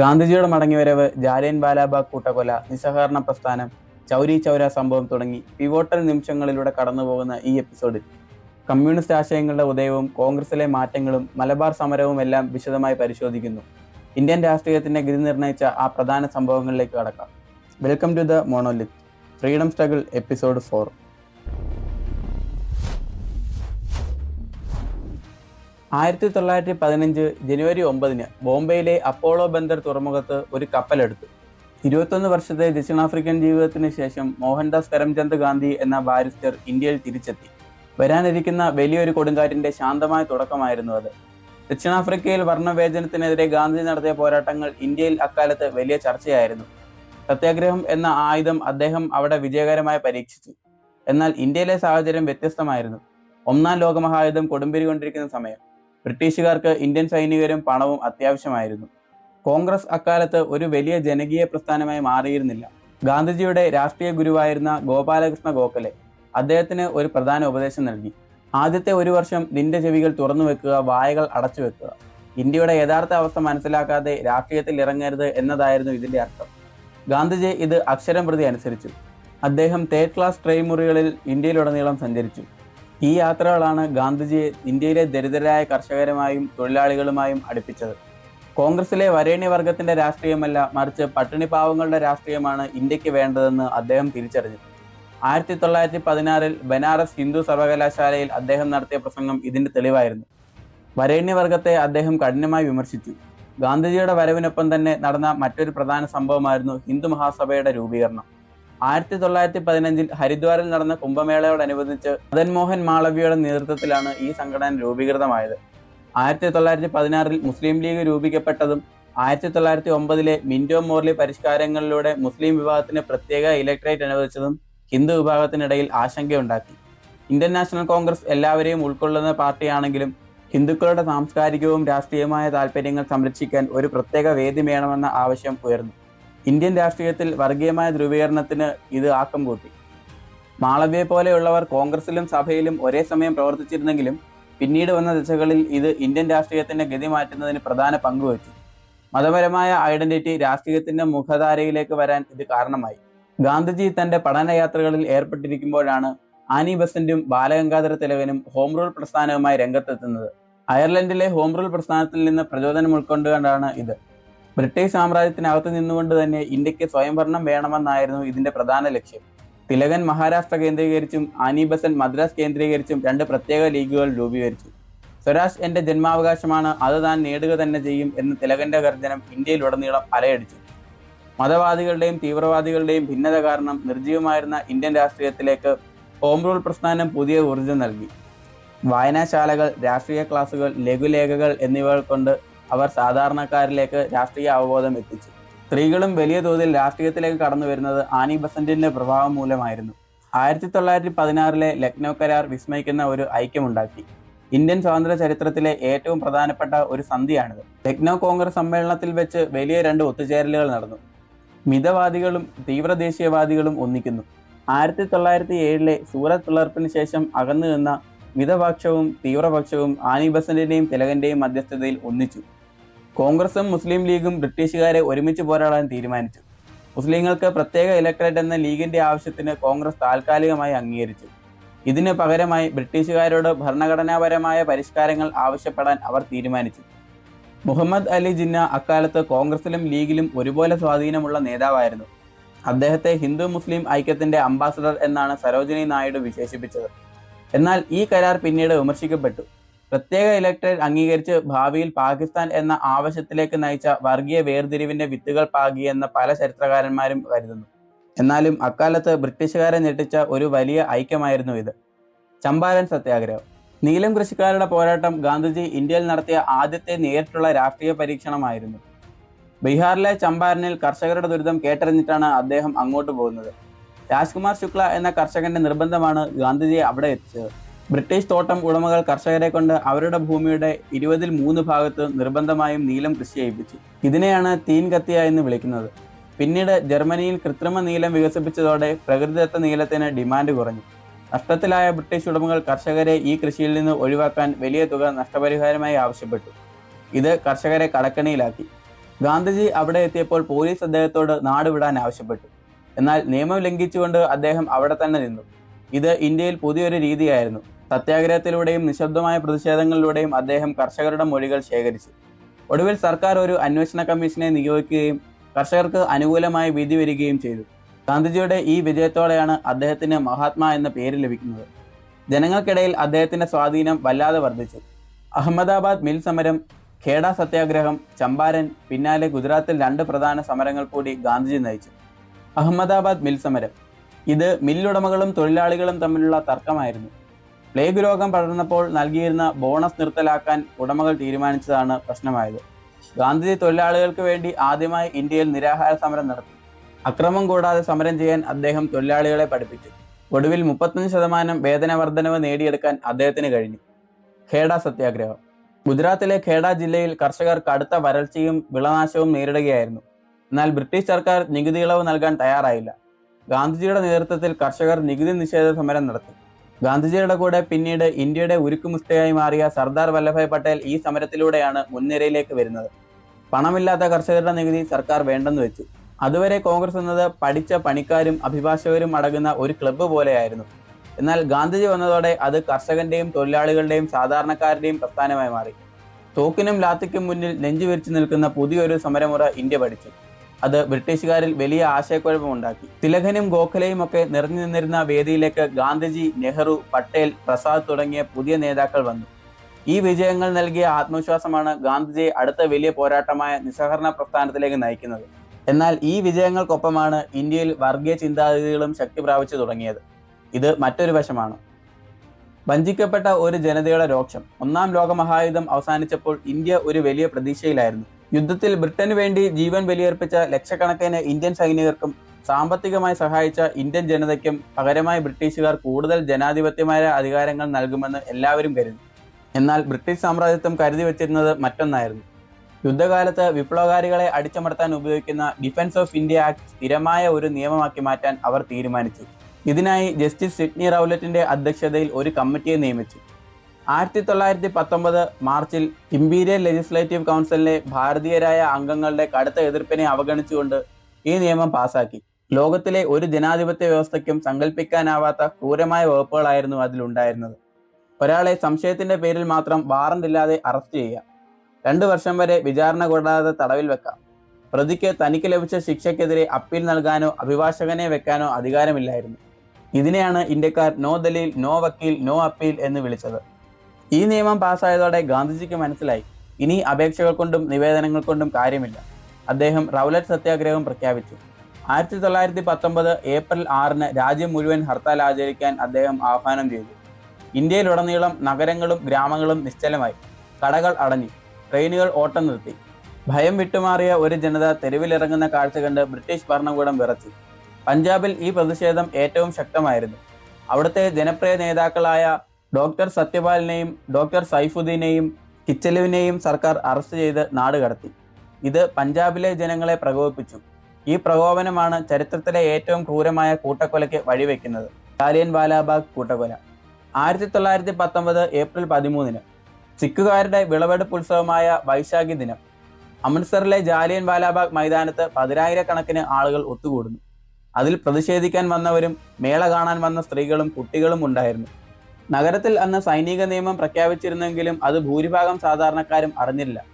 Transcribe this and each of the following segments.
ഗാന്ധിജിയുടെ മടങ്ങിവരവ് ജാലിയൻ വാലാബാഗ് കൂട്ടക്കൊല നിസ്സഹകരണ പ്രസ്ഥാനം ചൗരി ചൗര സംഭവം തുടങ്ങി പിവോട്ടൽ നിമിഷങ്ങളിലൂടെ കടന്നുപോകുന്ന ഈ എപ്പിസോഡിൽ കമ്മ്യൂണിസ്റ്റ് ആശയങ്ങളുടെ ഉദയവും കോൺഗ്രസിലെ മാറ്റങ്ങളും മലബാർ സമരവും എല്ലാം വിശദമായി പരിശോധിക്കുന്നു. ഇന്ത്യൻ രാഷ്ട്രീയത്തിന്റെ ഗതി നിർണയിച്ച ആ പ്രധാന സംഭവങ്ങളിലേക്ക് കടക്കാം. Welcome to the Monolith freedom struggle episode four ആയിരത്തി തൊള്ളായിരത്തി പതിനഞ്ച് ജനുവരി ഒമ്പതിന് ബോംബെയിലെ അപ്പോളോ ബന്ദർ തുറമുഖത്ത് ഒരു കപ്പലെടുത്തു. ഇരുപത്തൊന്ന് വർഷത്തെ ദക്ഷിണാഫ്രിക്കൻ ജീവിതത്തിന് ശേഷം മോഹൻദാസ് കരംചന്ദ് ഗാന്ധി എന്ന ബാരിസ്റ്റർ ഇന്ത്യയിൽ തിരിച്ചെത്തി. വരാനിരിക്കുന്ന വലിയൊരു കൊടുങ്കാറ്റിന്റെ ശാന്തമായ തുടക്കമായിരുന്നു അത്. ദക്ഷിണാഫ്രിക്കയിൽ വർണവേചനത്തിനെതിരെ ഗാന്ധി നടത്തിയ പോരാട്ടങ്ങൾ ഇന്ത്യയിൽ അക്കാലത്ത് വലിയ ചർച്ചയായിരുന്നു. സത്യാഗ്രഹം എന്ന ആയുധം അദ്ദേഹം അവിടെ വിജയകരമായി പരീക്ഷിച്ചു. എന്നാൽ ഇന്ത്യയിലെ സാഹചര്യം വ്യത്യസ്തമായിരുന്നു. ഒന്നാം ലോകമഹായുധം കൊടുമ്പിരി കൊണ്ടിരിക്കുന്ന സമയം. ബ്രിട്ടീഷുകാർക്ക് ഇന്ത്യൻ സൈനികരും പണവും അത്യാവശ്യമായിരുന്നു. കോൺഗ്രസ് അക്കാലത്ത് ഒരു വലിയ ജനകീയ പ്രസ്ഥാനമായി മാറിയിരുന്നില്ല. ഗാന്ധിജിയുടെ രാഷ്ട്രീയ ഗുരുവായിരുന്ന ഗോപാലകൃഷ്ണ ഗോഖലെ അദ്ദേഹത്തിന് ഒരു പ്രധാന ഉപദേശം നൽകി. ആദ്യത്തെ ഒരു വർഷം നിന്റെ ചെവികൾ തുറന്നു വെക്കുക വായകൾ അടച്ചു വെക്കുക. ഇന്ത്യയുടെ യഥാർത്ഥ അവസ്ഥ മനസ്സിലാക്കാതെ രാഷ്ട്രീയത്തിൽ ഇറങ്ങരുത് എന്നതായിരുന്നു ഇതിന്റെ അർത്ഥം. ഗാന്ധിജി ഇത് അക്ഷരം പ്രതി അനുസരിച്ചു. അദ്ദേഹം തേർഡ് ക്ലാസ് ട്രെയിൻ മുറികളിൽ ഇന്ത്യയിലുടനീളം സഞ്ചരിച്ചു. ഈ യാത്രകളാണ് ഗാന്ധിജിയെ ഇന്ത്യയിലെ ദരിദ്രരായ കർഷകരുമായും തൊഴിലാളികളുമായും അടുപ്പിച്ചത്. കോൺഗ്രസിലെ വരേണ്യ വർഗത്തിന്റെ രാഷ്ട്രീയമല്ല മറിച്ച് പട്ടിണി പാവങ്ങളുടെ രാഷ്ട്രീയമാണ് ഇന്ത്യയ്ക്ക് വേണ്ടതെന്ന് അദ്ദേഹം തിരിച്ചറിഞ്ഞു. ആയിരത്തി തൊള്ളായിരത്തി പതിനാറിൽ ബനാറസ് ഹിന്ദു സർവകലാശാലയിൽ അദ്ദേഹം നടത്തിയ പ്രസംഗം ഇതിന്റെ തെളിവായിരുന്നു. വരേണ്യവർഗത്തെ അദ്ദേഹം കഠിനമായി വിമർശിച്ചു. ഗാന്ധിജിയുടെ വരവിനൊപ്പം തന്നെ നടന്ന മറ്റൊരു പ്രധാന സംഭവമായിരുന്നു ഹിന്ദു മഹാസഭയുടെ രൂപീകരണം. ആയിരത്തി തൊള്ളായിരത്തി പതിനഞ്ചിൽ ഹരിദ്വാറിൽ നടന്ന കുംഭമേളയോടനുബന്ധിച്ച് മദൻ മോഹൻ മാളവിയുടെ നേതൃത്വത്തിലാണ് ഈ സംഘടന രൂപീകൃതമായത്. ആയിരത്തി തൊള്ളായിരത്തി പതിനാറിൽ മുസ്ലിം ലീഗ് രൂപീകരിക്കപ്പെട്ടതും ആയിരത്തി തൊള്ളായിരത്തി ഒമ്പതിലെ മിൻഡോ മോർലി പരിഷ്കാരങ്ങളിലൂടെ മുസ്ലിം വിഭാഗത്തിന് പ്രത്യേക ഇലക്ട്രേറ്റ് അനുവദിച്ചതും ഹിന്ദു വിഭാഗത്തിനിടയിൽ ആശങ്കയുണ്ടാക്കി. ഇന്ത്യൻ നാഷണൽ കോൺഗ്രസ് എല്ലാവരെയും ഉൾക്കൊള്ളുന്ന പാർട്ടിയാണെങ്കിലും ഹിന്ദുക്കളുടെ സാംസ്കാരികവും രാഷ്ട്രീയവുമായ താല്പര്യങ്ങൾ സംരക്ഷിക്കാൻ ഒരു പ്രത്യേക വേദി വേണമെന്ന ആവശ്യം ഉയർന്നു. ഇന്ത്യൻ രാഷ്ട്രീയത്തിൽ വർഗീയമായ ധ്രുവീകരണത്തിന് ഇത് ആക്കം കൂട്ടി. മാളവ്യെ പോലെയുള്ളവർ കോൺഗ്രസിലും സഭയിലും ഒരേ സമയം പ്രവർത്തിച്ചിരുന്നെങ്കിലും പിന്നീട് വന്ന ദശകളിൽ ഇത് ഇന്ത്യൻ രാഷ്ട്രീയത്തിന്റെ ഗതി മാറ്റുന്നതിന് പ്രധാന പങ്കുവച്ചു മതപരമായ ഐഡന്റിറ്റി രാഷ്ട്രീയത്തിന്റെ മുഖധാരയിലേക്ക് വരാൻ ഇത് കാരണമായി. ഗാന്ധിജി തന്റെ പഠനയാത്രകളിൽ ഏർപ്പെട്ടിരിക്കുമ്പോഴാണ് ആനി ബസന്റും ബാലഗംഗാധര തിലകനും ഹോം റൂൾ പ്രസ്ഥാനവുമായി രംഗത്തെത്തുന്നത്. അയർലൻഡിലെ ഹോം റൂൾ പ്രസ്ഥാനത്തിൽ നിന്ന് പ്രചോദനം ഉൾക്കൊണ്ടുകൊണ്ടാണ് ഇത്. ബ്രിട്ടീഷ് സാമ്രാജ്യത്തിനകത്ത് നിന്നുകൊണ്ട് തന്നെ ഇന്ത്യയ്ക്ക് സ്വയംഭരണം വേണമെന്നായിരുന്നു ഇതിന്റെ പ്രധാന ലക്ഷ്യം. തിലകൻ മഹാരാഷ്ട്ര കേന്ദ്രീകരിച്ചും ആനിബസൻ മദ്രാസ് കേന്ദ്രീകരിച്ചും രണ്ട് പ്രത്യേക ലീഗുകൾ രൂപീകരിച്ചു. സ്വരാജ് എന്റെ ജന്മാവകാശമാണ് അത് താൻ നേടുക തന്നെ ചെയ്യും എന്ന് തിലകന്റെ ഗർജനം ഇന്ത്യയിലുടനീളം അലയടിച്ചു. മതവാദികളുടെയും തീവ്രവാദികളുടെയും ഭിന്നത കാരണം നിർജീവമായിരുന്ന ഇന്ത്യൻ രാഷ്ട്രീയത്തിലേക്ക് ഹോം റൂൾ പ്രസ്ഥാനം പുതിയ ഊർജം നൽകി. വായനാശാലകൾ രാഷ്ട്രീയ ക്ലാസുകൾ ലഘുലേഖകൾ എന്നിവ കൊണ്ട് അവർ സാധാരണക്കാരിലേക്ക് രാഷ്ട്രീയ അവബോധം എത്തിച്ചു. സ്ത്രീകളും വലിയ തോതിൽ രാഷ്ട്രീയത്തിലേക്ക് കടന്നു വരുന്നത് ആനി ബസന്റിന്റെ പ്രഭാവം മൂലമായിരുന്നു. ആയിരത്തി തൊള്ളായിരത്തി പതിനാറിലെ ലക്നൗ കരാർ വിസ്മയിക്കുന്ന ഒരു ഐക്യമുണ്ടാക്കി. ഇന്ത്യൻ സ്വാതന്ത്ര്യ ചരിത്രത്തിലെ ഏറ്റവും പ്രധാനപ്പെട്ട ഒരു സന്ധിയാണിത്. ലക്നൗ കോൺഗ്രസ് സമ്മേളനത്തിൽ വെച്ച് വലിയ രണ്ട് ഒത്തുചേരലുകൾ നടന്നു. മിതവാദികളും തീവ്രദേശീയവാദികളും ഒന്നിക്കുന്നു. ആയിരത്തി തൊള്ളായിരത്തി ഏഴിലെ സൂറത്ത് പിളർപ്പിന് ശേഷം അകന്നു നിന്ന മിതപക്ഷവും തീവ്രപക്ഷവും ആനി ബസന്റിന്റെയും തിലകന്റെയും മധ്യസ്ഥതയിൽ ഒന്നിച്ചു. കോൺഗ്രസും മുസ്ലിം ലീഗും ബ്രിട്ടീഷുകാരെ ഒരുമിച്ച് പോരാടാൻ തീരുമാനിച്ചു. മുസ്ലിങ്ങൾക്ക് പ്രത്യേക ഇലക്ടറേറ്റ് എന്ന ലീഗിന്റെ ആവശ്യത്തിന് കോൺഗ്രസ് താൽക്കാലികമായി അംഗീകരിച്ചു. ഇതിന് പകരമായി ബ്രിട്ടീഷുകാരോട് ഭരണഘടനാപരമായ പരിഷ്കാരങ്ങൾ ആവശ്യപ്പെടാൻ അവർ തീരുമാനിച്ചു. മുഹമ്മദ് അലി ജിന്ന അക്കാലത്ത് കോൺഗ്രസിലും ലീഗിലും ഒരുപോലെ സ്വാധീനമുള്ള നേതാവായിരുന്നു. അദ്ദേഹത്തെ ഹിന്ദു മുസ്ലിം ഐക്യത്തിന്റെ അംബാസഡർ എന്നാണ് സരോജിനി നായിഡു വിശേഷിപ്പിച്ചത്. എന്നാൽ ഈ കരാർ പിന്നീട് വിമർശിക്കപ്പെട്ടു. പ്രത്യേക ഇലക്ട്രേറ്റ് അംഗീകരിച്ച് ഭാവിയിൽ പാകിസ്ഥാൻ എന്ന ആവശ്യത്തിലേക്ക് നയിച്ച വർഗീയ വേർതിരിവിന്റെ വിത്തുകൾ പാകി എന്ന പല ചരിത്രകാരന്മാരും കരുതുന്നു. എന്നാലും അക്കാലത്ത് ബ്രിട്ടീഷുകാരെ ഞെട്ടിച്ച ഒരു വലിയ ഐക്യമായിരുന്നു ഇത്. ചമ്പാരൻ സത്യാഗ്രഹം. നീലം കൃഷിക്കാരുടെ പോരാട്ടം ഗാന്ധിജി ഇന്ത്യയിൽ നടത്തിയ ആദ്യത്തെ നേരിട്ടുള്ള രാഷ്ട്രീയ പരീക്ഷണമായിരുന്നു. ബീഹാറിലെ ചമ്പാരനിൽ കർഷകരുടെ ദുരിതം കേട്ടറിഞ്ഞിട്ടാണ് അദ്ദേഹം അങ്ങോട്ട് പോകുന്നത്. രാജ്കുമാർ ശുക്ല എന്ന കർഷകന്റെ നിർബന്ധമാണ് ഗാന്ധിജിയെ അവിടെ എത്തിച്ചത്. ബ്രിട്ടീഷ് തോട്ടം ഉടമകൾ കർഷകരെ കൊണ്ട് അവരുടെ ഭൂമിയുടെ ഇരുപതിൽ മൂന്ന് ഭാഗത്ത് നിർബന്ധമായും നീലം കൃഷി ചെയ്യിപ്പിച്ചു. ഇതിനെയാണ് തീൻ കത്തിയ എന്ന് വിളിക്കുന്നത്. പിന്നീട് ജർമ്മനിയിൽ കൃത്രിമ നീലം വികസിപ്പിച്ചതോടെ പ്രകൃതിദത്ത നീലത്തിന് ഡിമാൻഡ് കുറഞ്ഞു. നഷ്ടത്തിലായ ബ്രിട്ടീഷ് ഉടമകൾ കർഷകരെ ഈ കൃഷിയിൽ നിന്ന് ഒഴിവാക്കാൻ വലിയ തുക നഷ്ടപരിഹാരമായി ആവശ്യപ്പെട്ടു. ഇത് കർഷകരെ കടക്കണിയിലാക്കി. ഗാന്ധിജി അവിടെ എത്തിയപ്പോൾ പോലീസ് അദ്ദേഹത്തോട് നാടുവിടാൻ ആവശ്യപ്പെട്ടു. എന്നാൽ നിയമം ലംഘിച്ചുകൊണ്ട് അദ്ദേഹം അവിടെ തന്നെ നിന്നു. ഇത് ഇന്ത്യയിൽ പുതിയൊരു രീതിയായിരുന്നു. സത്യാഗ്രഹത്തിലൂടെയും നിശബ്ദമായ പ്രതിഷേധങ്ങളിലൂടെയും അദ്ദേഹം കർഷകരുടെ മൊഴികൾ ശേഖരിച്ചു. ഒടുവിൽ സർക്കാർ ഒരു അന്വേഷണ കമ്മീഷനെ നിയോഗിക്കുകയും കർഷകർക്ക് അനുകൂലമായി വിധി വരികയും ചെയ്തു. ഗാന്ധിജിയുടെ ഈ വിജയത്തോടെയാണ് അദ്ദേഹത്തിന് മഹാത്മാ എന്ന പേര് ലഭിക്കുന്നത്. ജനങ്ങൾക്കിടയിൽ അദ്ദേഹത്തിന്റെ സ്വാധീനം വല്ലാതെ വർദ്ധിച്ചു. അഹമ്മദാബാദ് മിൽ സമരം ഖേഡ സത്യാഗ്രഹം ചമ്പാരൻ പിന്നാലെ ഗുജറാത്തിൽ രണ്ട് പ്രധാന സമരങ്ങൾ കൂടി ഗാന്ധിജി നയിച്ചു. അഹമ്മദാബാദ് മിൽ സമരം. ഇത് മില്ലുടമകളും തൊഴിലാളികളും തമ്മിലുള്ള തർക്കമായിരുന്നു. പ്ലേഗ് രോഗം പടർന്നപ്പോൾ നൽകിയിരുന്ന ബോണസ് നിർത്തലാക്കാൻ ഉടമകൾ തീരുമാനിച്ചതാണ് പ്രശ്നമായത്. ഗാന്ധിജി തൊഴിലാളികൾക്ക് വേണ്ടി ആദ്യമായി ഇന്ത്യയിൽ നിരാഹാര സമരം നടത്തി. അക്രമം കൂടാതെ സമരം ചെയ്യാൻ അദ്ദേഹം തൊഴിലാളികളെ പഠിപ്പിച്ചു. ഒടുവിൽ മുപ്പത്തഞ്ച് ശതമാനം വേതന വർധനവ് നേടിയെടുക്കാൻ അദ്ദേഹത്തിന് കഴിഞ്ഞു. ഖേഡ സത്യാഗ്രഹം. ഗുജറാത്തിലെ ഖേഡ ജില്ലയിൽ കർഷകർ കടുത്ത വരൾച്ചയും വിളനാശവും നേരിടുകയായിരുന്നു. എന്നാൽ ബ്രിട്ടീഷ് സർക്കാർ നികുതി ഇളവ് നൽകാൻ തയ്യാറായില്ല. ഗാന്ധിജിയുടെ നേതൃത്വത്തിൽ കർഷകർ നികുതി നിഷേധ സമരം നടത്തി. ഗാന്ധിജിയുടെ കൂടെ പിന്നീട് ഇന്ത്യയുടെ ഉരുക്കുമുഷ്ടയായി മാറിയ സർദാർ വല്ലഭായ് പട്ടേൽ ഈ സമരത്തിലൂടെയാണ് മുൻനിരയിലേക്ക് വരുന്നത്. പണമില്ലാത്ത കർഷകരുടെ നികുതി സർക്കാർ വേണ്ടെന്ന് വെച്ചു. അതുവരെ കോൺഗ്രസ് എന്നത് പഠിച്ച പണിക്കാരും അഭിഭാഷകരും അടങ്ങുന്ന ഒരു ക്ലബ്ബ് പോലെയായിരുന്നു. എന്നാൽ ഗാന്ധിജി വന്നതോടെ അത് കർഷകന്റെയും തൊഴിലാളികളുടെയും സാധാരണക്കാരുടെയും പ്രസ്ഥാനമായി മാറി. തോക്കിനും ലാത്തിക്കും മുന്നിൽ നെഞ്ചുവിരിച്ചു നിൽക്കുന്ന പുതിയൊരു സമരമുറ ഇന്ത്യ പഠിച്ചു. അത് ബ്രിട്ടീഷുകാരിൽ വലിയ ആശയക്കുഴപ്പമുണ്ടാക്കി തിലകനും ഗോഖലെയും ഒക്കെ നിറഞ്ഞു നിന്നിരുന്ന വേദിയിലേക്ക് ഗാന്ധിജി നെഹ്റു പട്ടേൽ പ്രസാദ് തുടങ്ങിയ പുതിയ നേതാക്കൾ വന്നു. ഈ വിജയങ്ങൾ നൽകിയ ആത്മവിശ്വാസമാണ് ഗാന്ധിജിയെ അടുത്ത വലിയ പോരാട്ടമായ നിസ്സഹകരണ പ്രസ്ഥാനത്തിലേക്ക് നയിക്കുന്നത്. എന്നാൽ ഈ വിജയങ്ങൾക്കൊപ്പമാണ് ഇന്ത്യയിൽ വർഗീയ ചിന്താഗതികളും ശക്തി പ്രാപിച്ചു തുടങ്ങിയത്. ഇത് മറ്റൊരു വശമാണ്. വഞ്ചിക്കപ്പെട്ട ഒരു ജനതയുടെ രോക്ഷം. ഒന്നാം ലോകമഹായുദ്ധം അവസാനിച്ചപ്പോൾ ഇന്ത്യ ഒരു വലിയ പ്രതീക്ഷയിലായിരുന്നു. യുദ്ധത്തിൽ ബ്രിട്ടന് വേണ്ടി ജീവൻ ബലിയർപ്പിച്ച ലക്ഷക്കണക്കിന് ഇന്ത്യൻ സൈനികർക്കും സാമ്പത്തികമായി സഹായിച്ച ഇന്ത്യൻ ജനതയ്ക്കും പകരമായി ബ്രിട്ടീഷുകാർ കൂടുതൽ ജനാധിപത്യമായ അധികാരങ്ങൾ നൽകുമെന്ന് എല്ലാവരും കരുതി. എന്നാൽ ബ്രിട്ടീഷ് സാമ്രാജ്യത്വം കരുതി വച്ചിരുന്നത് മറ്റൊന്നായിരുന്നു. യുദ്ധകാലത്ത് വിപ്ലവകാരികളെ അടിച്ചമർത്താൻ ഉപയോഗിക്കുന്ന ഡിഫൻസ് ഓഫ് ഇന്ത്യ ആക്ട് സ്ഥിരമായ ഒരു നിയമമാക്കി മാറ്റാൻ അവർ തീരുമാനിച്ചു. ഇതിനായി ജസ്റ്റിസ് സിഡ്നി റൗലറ്റിന്റെ അധ്യക്ഷതയിൽ ഒരു കമ്മിറ്റിയെ നിയമിച്ചു. ആയിരത്തി തൊള്ളായിരത്തി പത്തൊമ്പത് മാർച്ചിൽ ഇമ്പീരിയൽ ലെജിസ്ലേറ്റീവ് കൗൺസിലിലെ ഭാരതീയരായ അംഗങ്ങളുടെ കടുത്ത എതിർപ്പിനെ അവഗണിച്ചുകൊണ്ട് ഈ നിയമം പാസാക്കി. ലോകത്തിലെ ഒരു ജനാധിപത്യ വ്യവസ്ഥയ്ക്കും സങ്കല്പിക്കാനാവാത്ത ക്രൂരമായ വകുപ്പുകളായിരുന്നു അതിലുണ്ടായിരുന്നത്. ഒരാളെ സംശയത്തിന്റെ പേരിൽ മാത്രം വാറന്റ് ഇല്ലാതെ അറസ്റ്റ് ചെയ്യുക. രണ്ടു വർഷം വരെ വിചാരണ കൂടാതെ തടവിൽ വെക്കാം. പ്രതിക്ക് തനിക്ക് ലഭിച്ച ശിക്ഷയ്ക്കെതിരെ അപ്പീൽ നൽകാനോ അഭിഭാഷകനെ വെക്കാനോ അധികാരമില്ലായിരുന്നു. ഇതിനെയാണ് ഇന്ത്യക്കാർ നോ ദലീൽ നോ വക്കീൽ നോ അപ്പീൽ എന്ന് വിളിച്ചത്. ഈ നിയമം പാസ്സായതോടെ ഗാന്ധിജിക്ക് മനസ്സിലായി. ഇനി അപേക്ഷകൾ കൊണ്ടും നിവേദനങ്ങൾ കൊണ്ടും കാര്യമില്ല. അദ്ദേഹം റൗലറ്റ് സത്യാഗ്രഹം പ്രഖ്യാപിച്ചു. ആയിരത്തി തൊള്ളായിരത്തി പത്തൊമ്പത് ഏപ്രിൽ ആറിന് രാജ്യം മുഴുവൻ ഹർത്താൽ ആചരിക്കാൻ അദ്ദേഹം ആഹ്വാനം ചെയ്തു. ഇന്ത്യയിലുടനീളം നഗരങ്ങളും ഗ്രാമങ്ങളും നിശ്ചലമായി. കടകൾ അടഞ്ഞു. ട്രെയിനുകൾ ഓട്ടം നിർത്തി. ഭയം വിട്ടുമാറിയ ഒരു ജനത തെരുവിലിറങ്ങുന്ന കാഴ്ച കണ്ട് ബ്രിട്ടീഷ് ഭരണകൂടം വിറച്ചു. പഞ്ചാബിൽ ഈ പ്രതിഷേധം ഏറ്റവും ശക്തമായിരുന്നു. അവിടുത്തെ ജനപ്രിയ നേതാക്കളായ ഡോക്ടർ സത്യപാലിനെയും ഡോക്ടർ സൈഫുദ്ദീനെയും കിച്ചലുവിനെയും സർക്കാർ അറസ്റ്റ് ചെയ്ത് നാട് കടത്തി. ഇത് പഞ്ചാബിലെ ജനങ്ങളെ പ്രകോപിപ്പിച്ചു. ഈ പ്രകോപനമാണ് ചരിത്രത്തിലെ ഏറ്റവും ക്രൂരമായ കൂട്ടക്കൊലയ്ക്ക് വഴിവെക്കുന്നത്. ജാലിയൻ വാലാബാഗ് കൂട്ടക്കൊല. ആയിരത്തി തൊള്ളായിരത്തി പത്തൊമ്പത് ഏപ്രിൽ പതിമൂന്നിന് സിഖുകാരുടെ വിളവെടുപ്പ് ഉത്സവമായ വൈശാഖി ദിനം. അമൃത്സറിലെ ജാലിയൻ വാലാബാഗ് മൈതാനത്ത് പതിനായിരക്കണക്കിന് ആളുകൾ ഒത്തുകൂടുന്നു. അതിൽ പ്രതിഷേധിക്കാൻ വന്നവരും മേള കാണാൻ വന്ന സ്ത്രീകളും കുട്ടികളും ഉണ്ടായിരുന്നു. നഗരത്തിൽ അന്ന് സൈനിക നിയമം പ്രഖ്യാപിച്ചിരുന്നെങ്കിലും അത് ഭൂരിഭാഗം സാധാരണക്കാരും അറിഞ്ഞില്ല.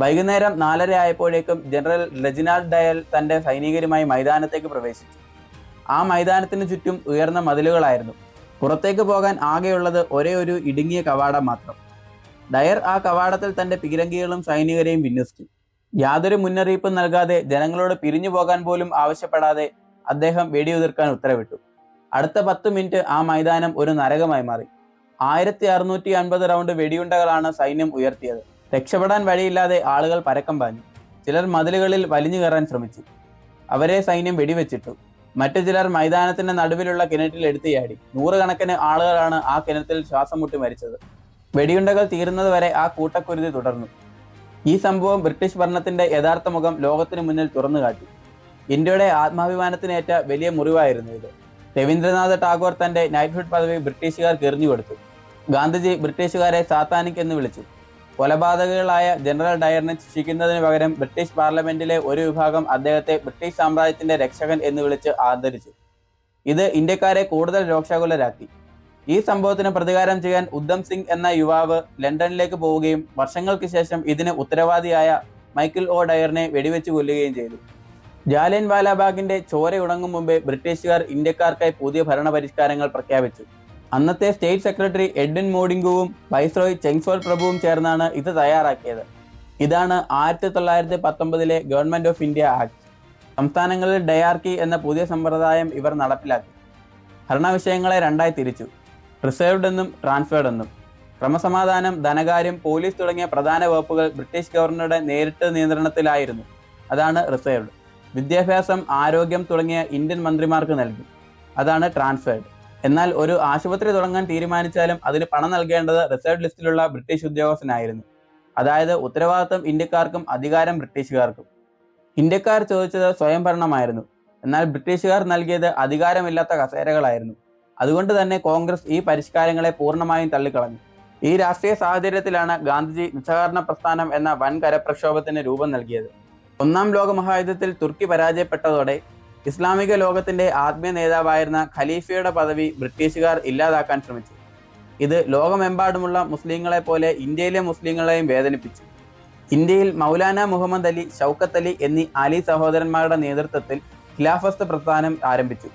വൈകുന്നേരം നാലര ആയപ്പോഴേക്കും ജനറൽ റെജിനാൾഡ് ഡയൽ തന്റെ സൈനികരുമായി മൈതാനത്തേക്ക് പ്രവേശിച്ചു. ആ മൈതാനത്തിന് ചുറ്റും ഉയർന്ന മതിലുകളായിരുന്നു. പുറത്തേക്ക് പോകാൻ ആകെയുള്ളത് ഒരേ ഒരു ഇടുങ്ങിയ കവാടം മാത്രം. ഡയർ ആ കവാടത്തിൽ തന്റെ പീരങ്കികളും സൈനികരെയും വിന്യസിച്ചു. യാതൊരു മുന്നറിയിപ്പും നൽകാതെ ജനങ്ങളോട് പിരിഞ്ഞു പോകാൻ പോലും ആവശ്യപ്പെടാതെ അദ്ദേഹം വെടിയുതിർക്കാൻ ഉത്തരവിട്ടു. അടുത്ത പത്ത് മിനിറ്റ് ആ മൈതാനം ഒരു നരകമായി മാറി. ആയിരത്തി അറുന്നൂറ്റി അൻപത് റൗണ്ട് വെടിയുണ്ടകളാണ് സൈന്യം ഉയർത്തിയത്. രക്ഷപ്പെടാൻ വഴിയില്ലാതെ ആളുകൾ പരക്കം പാഞ്ഞു. ചിലർ മതിലുകളിൽ വലിഞ്ഞു കയറാൻ ശ്രമിച്ചു. അവരെ സൈന്യം വെടിവെച്ചിട്ടു. മറ്റു ചിലർ മൈതാനത്തിന്റെ നടുവിലുള്ള കിണറ്റിൽ എടുത്തിയാടി നൂറുകണക്കിന് ആളുകളാണ് ആ കിണറ്റിൽ ശ്വാസം മുട്ടി മരിച്ചത്. വെടിയുണ്ടകൾ തീരുന്നതുവരെ ആ കൂട്ടക്കുരുതി തുടർന്നു. ഈ സംഭവം ബ്രിട്ടീഷ് ഭരണത്തിന്റെ യഥാർത്ഥ മുഖം ലോകത്തിനു മുന്നിൽ തുറന്നു കാട്ടി ഇന്ത്യയുടെ ആത്മാഭിമാനത്തിനേറ്റ വലിയ മുറിവായിരുന്നു ഇത്. രവീന്ദ്രനാഥ് ടാഗോർ തന്റെ നൈറ്റ്ഹുഡ് പദവി ബ്രിട്ടീഷുകാർക്ക് എറിഞ്ഞു കൊടുത്തു. ഗാന്ധിജി ബ്രിട്ടീഷുകാരെ സാത്താനിക് എന്ന് വിളിച്ചു. കൊലപാതകളായ ജനറൽ ഡയറിനെ ശിക്ഷിക്കുന്നതിന് പകരം ബ്രിട്ടീഷ് പാർലമെന്റിലെ ഒരു വിഭാഗം അദ്ദേഹത്തെ ബ്രിട്ടീഷ് സാമ്രാജ്യത്തിന്റെ രക്ഷകൻ എന്ന് വിളിച്ച് ആദരിച്ചു. ഇത് ഇന്ത്യക്കാരെ കൂടുതൽ രോക്ഷാകുലരാക്കി ഈ സംഭവത്തിന് പ്രതികാരം ചെയ്യാൻ ഉദ്ധം സിംഗ് എന്ന യുവാവ് ലണ്ടനിലേക്ക് പോവുകയും വർഷങ്ങൾക്ക് ശേഷം ഇതിന് ഉത്തരവാദിയായ മൈക്കിൾ ഒ ഡയറിനെ വെടിവെച്ച് കൊല്ലുകയും ചെയ്തു. ജാലിയൻ വാലാബാഗിന്റെ ചോര ഉണങ്ങും മുമ്പേ ബ്രിട്ടീഷുകാർ ഇന്ത്യക്കാർക്കായി പുതിയ ഭരണ പരിഷ്കാരങ്ങൾ പ്രഖ്യാപിച്ചു. അന്നത്തെ സ്റ്റേറ്റ് സെക്രട്ടറി എഡ്വിൻ മോഡിംഗുവും വൈസ്രോയ് ചെങ്സോൾ പ്രഭുവും ചേർന്നാണ് ഇത് തയ്യാറാക്കിയത്. ഇതാണ് ആയിരത്തി തൊള്ളായിരത്തി പത്തൊമ്പതിലെ ഗവൺമെന്റ് ഓഫ് ഇന്ത്യ ആക്ട്. സംസ്ഥാനങ്ങളിൽ ഡയാർക്കി എന്ന പുതിയ സമ്പ്രദായം ഇവർ നടപ്പിലാക്കി. ഭരണവിഷയങ്ങളെ രണ്ടായി തിരിച്ചു. റിസർവ്ഡ് എന്നും ട്രാൻസ്ഫേർഡ് എന്നും. ക്രമസമാധാനം ധനകാര്യം പോലീസ് തുടങ്ങിയ പ്രധാന വകുപ്പുകൾ ബ്രിട്ടീഷ് ഗവർണറുടെ നേരിട്ട് നിയന്ത്രണത്തിലായിരുന്നു. അതാണ് റിസർവ്ഡ്. വിദ്യാഭ്യാസം ആരോഗ്യം തുടങ്ങിയ ഇന്ത്യൻ മന്ത്രിമാർക്ക് നൽകി. അതാണ് ട്രാൻസ്ഫേർഡ് എന്നാൽ ഒരു ആശുപത്രി തുടങ്ങാൻ തീരുമാനിച്ചാലും അതിന് പണം നൽകേണ്ടത് റിസർവ് ലിസ്റ്റിലുള്ള ബ്രിട്ടീഷ് ഉദ്യോഗസ്ഥനായിരുന്നു. അതായത് ഉത്തരവാദിത്തം ഇന്ത്യക്കാർക്കും അധികാരം ബ്രിട്ടീഷുകാർക്കും. ഇന്ത്യക്കാർ ചോദിച്ചത് സ്വയംഭരണമായിരുന്നു. എന്നാൽ ബ്രിട്ടീഷുകാർ നൽകിയത് അധികാരമില്ലാത്ത കസേരകളായിരുന്നു. അതുകൊണ്ട് തന്നെ കോൺഗ്രസ് ഈ പരിഷ്കാരങ്ങളെ പൂർണമായും തള്ളിക്കളഞ്ഞു. ഈ രാഷ്ട്രീയ സാഹചര്യത്തിലാണ് ഗാന്ധിജി നിസ്സഹകരണ പ്രസ്ഥാനം എന്ന വൻ കരപ്രക്ഷോഭത്തിന് രൂപം നൽകിയത്. ഒന്നാം ലോക മഹായുദ്ധത്തിൽ തുർക്കി പരാജയപ്പെട്ടതോടെ ഇസ്ലാമിക ലോകത്തിന്റെ ആത്മീയ നേതാവായിരുന്ന ഖലീഫയുടെ പദവി ബ്രിട്ടീഷുകാർ ഇല്ലാതാക്കാൻ ശ്രമിച്ചു. ഇത് ലോകമെമ്പാടുമുള്ള മുസ്ലിങ്ങളെ പോലെ ഇന്ത്യയിലെ മുസ്ലിങ്ങളെയും വേദനിപ്പിച്ചു. ഇന്ത്യയിൽ മൗലാന മുഹമ്മദ് അലി ഷൗക്കത്ത് അലി എന്നീ അലി സഹോദരന്മാരുടെ നേതൃത്വത്തിൽ ഖിലാഫത്ത് പ്രസ്ഥാനം ആരംഭിച്ചു.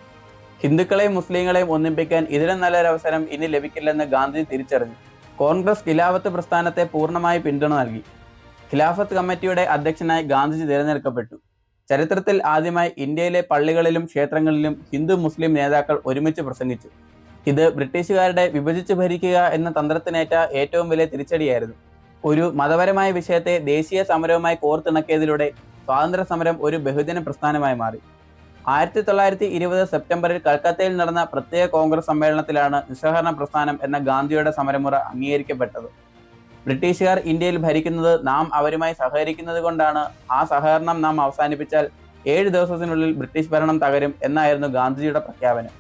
ഹിന്ദുക്കളെയും മുസ്ലിങ്ങളെയും ഒന്നിപ്പിക്കാൻ ഇതിലും നല്ലൊരവസരം ഇനി ലഭിക്കില്ലെന്ന് ഗാന്ധി തിരിച്ചറിഞ്ഞു. കോൺഗ്രസ് ഖിലാഫത്ത് പ്രസ്ഥാനത്തെ പൂർണമായി പിന്തുണ നൽകി. ഖിലാഫത്ത് കമ്മിറ്റിയുടെ അധ്യക്ഷനായി ഗാന്ധിജി തിരഞ്ഞെടുക്കപ്പെട്ടു. ചരിത്രത്തിൽ ആദ്യമായി ഇന്ത്യയിലെ പള്ളികളിലും ക്ഷേത്രങ്ങളിലും ഹിന്ദു മുസ്ലിം നേതാക്കൾ ഒരുമിച്ച് പ്രസംഗിച്ചു. ഇത് ബ്രിട്ടീഷുകാരുടെ വിഭജിച്ച് ഭരിക്കുക എന്ന തന്ത്രത്തിനേറ്റ ഏറ്റവും വലിയ തിരിച്ചടിയായിരുന്നു. ഒരു മതപരമായ വിഷയത്തെ ദേശീയ സമരവുമായി കോർത്തിണക്കിയതിലൂടെ സ്വാതന്ത്ര്യ സമരം ഒരു ബഹുജന പ്രസ്ഥാനമായി മാറി. ആയിരത്തി തൊള്ളായിരത്തി ഇരുപത് സെപ്റ്റംബറിൽ കൽക്കത്തയിൽ നടന്ന പ്രത്യേക കോൺഗ്രസ് സമ്മേളനത്തിലാണ് നിസ്സഹകരണ പ്രസ്ഥാനം എന്ന ഗാന്ധിയുടെ സമരമുറ അംഗീകരിക്കപ്പെട്ടത്. ബ്രിട്ടീഷുകാർ ഇന്ത്യയിൽ ഭരിക്കുന്നത് നാം അവരുമായി സഹകരിക്കുന്നത് കൊണ്ടാണ്. ആ സഹകരണം നാം അവസാനിപ്പിച്ചാൽ ഏഴ് ദിവസത്തിനുള്ളിൽ ബ്രിട്ടീഷ് ഭരണം തകരും എന്നായിരുന്നു ഗാന്ധിജിയുടെ പ്രഖ്യാപനം.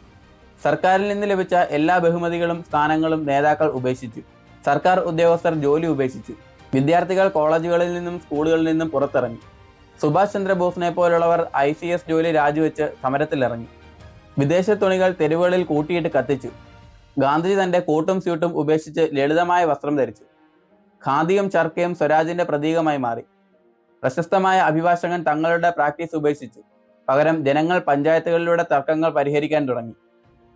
സർക്കാരിൽ നിന്ന് ലഭിച്ച എല്ലാ ബഹുമതികളും സ്ഥാനങ്ങളും നേതാക്കൾ ഉപേക്ഷിച്ചു. സർക്കാർ ഉദ്യോഗസ്ഥർ ജോലി ഉപേക്ഷിച്ചു. വിദ്യാർത്ഥികൾ കോളേജുകളിൽ നിന്നും സ്കൂളുകളിൽ നിന്നും പുറത്തിറങ്ങി. സുഭാഷ് ചന്ദ്രബോസിനെ പോലുള്ളവർ ഐ സി എസ് ജോലി രാജിവെച്ച് സമരത്തിലിറങ്ങി. വിദേശ തുണികൾ തെരുവുകളിൽ കൂട്ടിയിട്ട് കത്തിച്ചു. ഗാന്ധിജി തന്റെ കൂട്ടും സ്യൂട്ടും ഉപേക്ഷിച്ച് ലളിതമായ വസ്ത്രം ധരിച്ചു. ഖാദിയും ചർക്കയും സ്വരാജിന്റെ പ്രതീകമായി മാറി. പ്രശസ്തമായ അഭിഭാഷകൻ തങ്ങളുടെ പ്രാക്ടീസ് ഉപേക്ഷിച്ചു പകരം ജനങ്ങൾ പഞ്ചായത്തുകളിലൂടെ തർക്കങ്ങൾ പരിഹരിക്കാൻ തുടങ്ങി.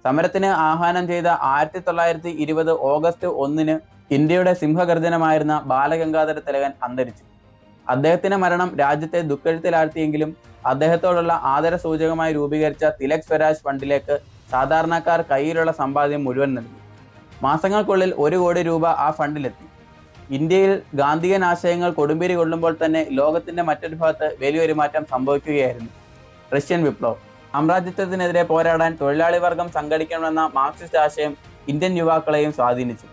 സമരത്തിന് ആഹ്വാനം ചെയ്ത ആയിരത്തി തൊള്ളായിരത്തി ഇരുപത് ഓഗസ്റ്റ് ഒന്നിന് ഇന്ത്യയുടെ സിംഹഗർജനമായിരുന്ന ബാലഗംഗാധര തിലകൻ അന്തരിച്ചു. അദ്ദേഹത്തിന്റെ മരണം രാജ്യത്തെ ദുഃഖത്തിലാഴ്ത്തിയെങ്കിലും അദ്ദേഹത്തോടുള്ള ആദര സൂചകമായി രൂപീകരിച്ച തിലക് സ്വരാജ് ഫണ്ടിലേക്ക് സാധാരണക്കാർ കയ്യിലുള്ള സമ്പാദ്യം മുഴുവൻ നൽകി. മാസങ്ങൾക്കുള്ളിൽ ഒരു കോടി രൂപ ആ ഫണ്ടിലെത്തി. ഇന്ത്യയിൽ ഗാന്ധിയൻ ആശയങ്ങൾ കൊടുമ്പിരി കൊള്ളുമ്പോൾ തന്നെ ലോകത്തിന്റെ മറ്റൊരു ഭാഗത്ത് വലിയൊരു മാറ്റം സംഭവിക്കുകയായിരുന്നു. റഷ്യൻ വിപ്ലവം. സാമ്രാജ്യത്വത്തിനെതിരെ പോരാടാൻ തൊഴിലാളി വർഗം സംഘടിക്കണമെന്ന മാർക്സിസ്റ്റ് ആശയം ഇന്ത്യൻ യുവാക്കളെയും സ്വാധീനിച്ചു.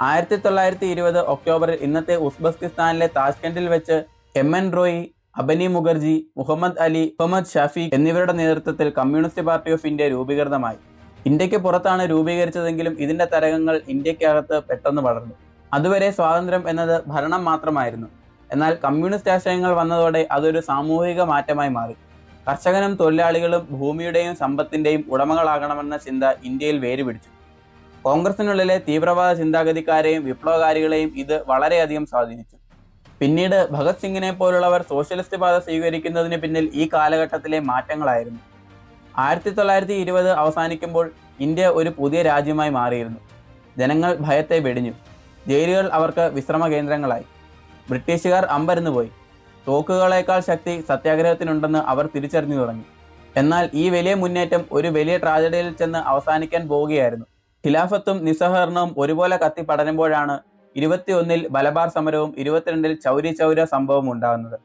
ആയിരത്തി തൊള്ളായിരത്തി ഇരുപത് ഒക്ടോബറിൽ ഇന്നത്തെ ഉസ്ബെക്കിസ്ഥാനിലെ താഷ്കണ്ടിൽ വെച്ച് എം എൻ റോയി അബനി മുഖർജി മുഹമ്മദ് അലി മുഹമ്മദ് ഷാഫി എന്നിവരുടെ നേതൃത്വത്തിൽ കമ്മ്യൂണിസ്റ്റ് പാർട്ടി ഓഫ് ഇന്ത്യ രൂപീകൃതമായി. ഇന്ത്യയ്ക്ക് പുറത്താണ് രൂപീകരിച്ചതെങ്കിലും ഇതിന്റെ തരകങ്ങൾ ഇന്ത്യക്കകത്ത് പെട്ടെന്ന് വളർന്നു. അതുവരെ സ്വാതന്ത്ര്യം എന്നത് ഭരണം മാത്രമായിരുന്നു. എന്നാൽ കമ്മ്യൂണിസ്റ്റ് ആശയങ്ങൾ വന്നതോടെ അതൊരു സാമൂഹിക മാറ്റമായി മാറി. കർഷകനും തൊഴിലാളികളും ഭൂമിയുടെയും സമ്പത്തിന്റെയും ഉടമകളാകണമെന്ന ചിന്ത ഇന്ത്യയിൽ വേരുപിടിച്ചു. കോൺഗ്രസിനുള്ളിലെ തീവ്രവാദ ചിന്താഗതിക്കാരെയും വിപ്ലവകാരികളെയും ഇത് വളരെയധികം സ്വാധീനിച്ചു. പിന്നീട് ഭഗത് സിംഗിനെ പോലുള്ളവർ സോഷ്യലിസ്റ്റ് പാത സ്വീകരിക്കുന്നതിന് പിന്നിൽ ഈ കാലഘട്ടത്തിലെ മാറ്റങ്ങളായിരുന്നു. ആയിരത്തി തൊള്ളായിരത്തി ഇരുപത് അവസാനിക്കുമ്പോൾ ഇന്ത്യ ഒരു പുതിയ രാജ്യമായി മാറിയിരുന്നു. ജനങ്ങൾ ഭയത്തെ വെടിഞ്ഞു. ജയിലുകൾ അവർക്ക് വിശ്രമ കേന്ദ്രങ്ങളായി ബ്രിട്ടീഷുകാർ അമ്പരന്ന് പോയി. തോക്കുകളേക്കാൾ ശക്തി സത്യാഗ്രഹത്തിനുണ്ടെന്ന് അവർ തിരിച്ചറിഞ്ഞു തുടങ്ങി. എന്നാൽ ഈ വലിയ മുന്നേറ്റം ഒരു വലിയ ട്രാജഡിയിൽ ചെന്ന് അവസാനിക്കാൻ പോവുകയായിരുന്നു ഖിലാഫത്തും നിസ്സഹകരണവും ഒരുപോലെ കത്തി പടരുമ്പോഴാണ് ഇരുപത്തിയൊന്നിൽ ബലബാർ സമരവും ഇരുപത്തിരണ്ടിൽ ചൗരി ചൗര സംഭവം ഉണ്ടാകുന്നത്.